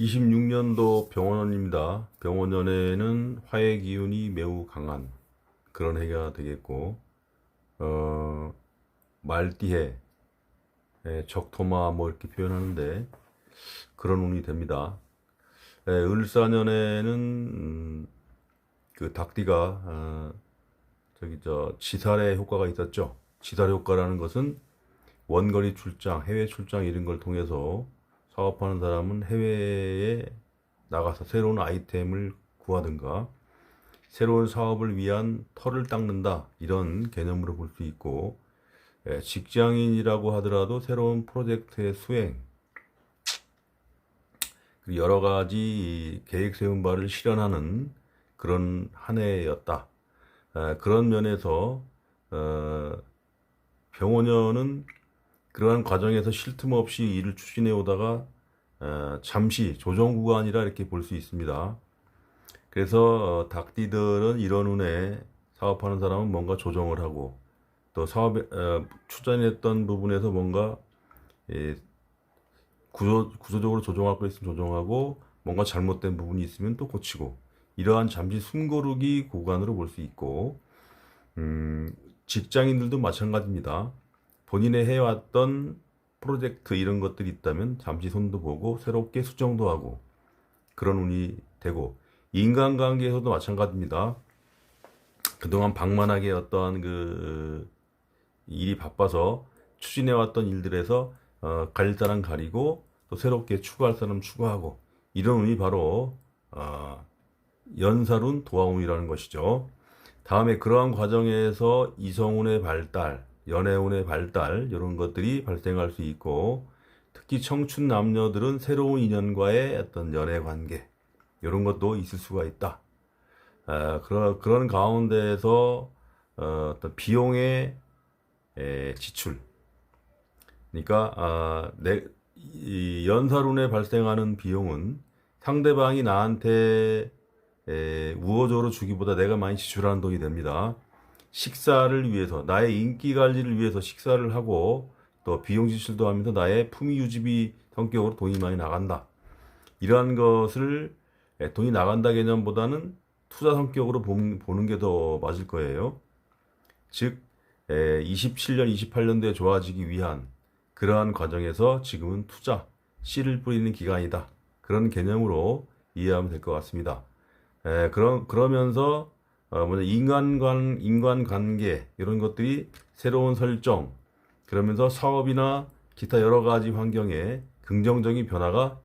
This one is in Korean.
26년도 병원원입니다. 병원원에는 화해 기운이 매우 강한 그런 해가 되겠고, 어, 말띠해, 예, 적토마 뭐 이렇게 표현하는데 그런 운이 됩니다. 예, 을사년에는 음, 그 닭띠가 어, 저기 저 지살의 효과가 있었죠. 지살 효과라는 것은 원거리 출장, 해외 출장 이런 걸 통해서 사업하는 사람은 해외에 나가서 새로운 아이템을 구하든가 새로운 사업을 위한 털을 닦는다 이런 개념으로 볼 수 있고 예, 직장인이라고 하더라도 새로운 프로젝트의 수행 그리고 여러 가지 계획 세운 바를 실현하는 그런 한 해였다. 아, 그런 면에서 어, 병원연은 그러한 과정에서 쉴 틈 없이 일을 추진해 오다가 어, 잠시 조정 구간이라 이렇게 볼 수 있습니다. 그래서 어, 닭띠들은 이런 운에 사업하는 사람은 뭔가 조정을 하고 또 사업에 어, 추진했던 부분에서 뭔가 예, 구조, 구조적으로 조정할 거 있으면 조정하고 뭔가 잘못된 부분이 있으면 또 고치고 이러한 잠시 숨고르기 구간으로 볼 수 있고 음, 직장인들도 마찬가지입니다. 본인의 해왔던 프로젝트 이런 것들이 있다면 잠시 손도 보고 새롭게 수정도 하고 그런 운이 되고 인간관계에서도 마찬가지입니다. 그동안 방만하게 어떠한 그 일이 바빠서 추진해왔던 일들에서 어, 가릴 사람 가리고 또 새롭게 추가할 사람 추가하고 이런 운이 바로 어, 연살운 도화운이라는 것이죠. 다음에 그러한 과정에서 이성운의 발달, 연애운의 발달 이런 것들이 발생할 수 있고 특히 청춘 남녀들은 새로운 인연과의 어떤 연애 관계 이런 것도 있을 수가 있다. 아, 그런 그런 가운데에서 어, 어떤 비용의 에, 지출. 그러니까 아, 내, 이 연살운에 발생하는 비용은 상대방이 나한테 에, 우호적으로 주기보다 내가 많이 지출하는 돈이 됩니다. 식사를 위해서 나의 인기 관리를 위해서 식사를 하고 또 비용 지출도 하면서 나의 품위 유지비 성격으로 돈이 많이 나간다. 이러한 것을 에, 돈이 나간다 개념보다는 투자 성격으로 보- 보는 게 더 맞을 거예요. 즉, 에, 27년, 28년도에 좋아지기 위한 그러한 과정에서 지금은 투자, 씨를 뿌리는 기간이다. 그런 개념으로 이해하면 될 것 같습니다. 에, 그러, 그러면서, 어, 뭐냐, 인간관, 인간관계, 이런 것들이 새로운 설정, 그러면서 사업이나 기타 여러 가지 환경에 긍정적인 변화가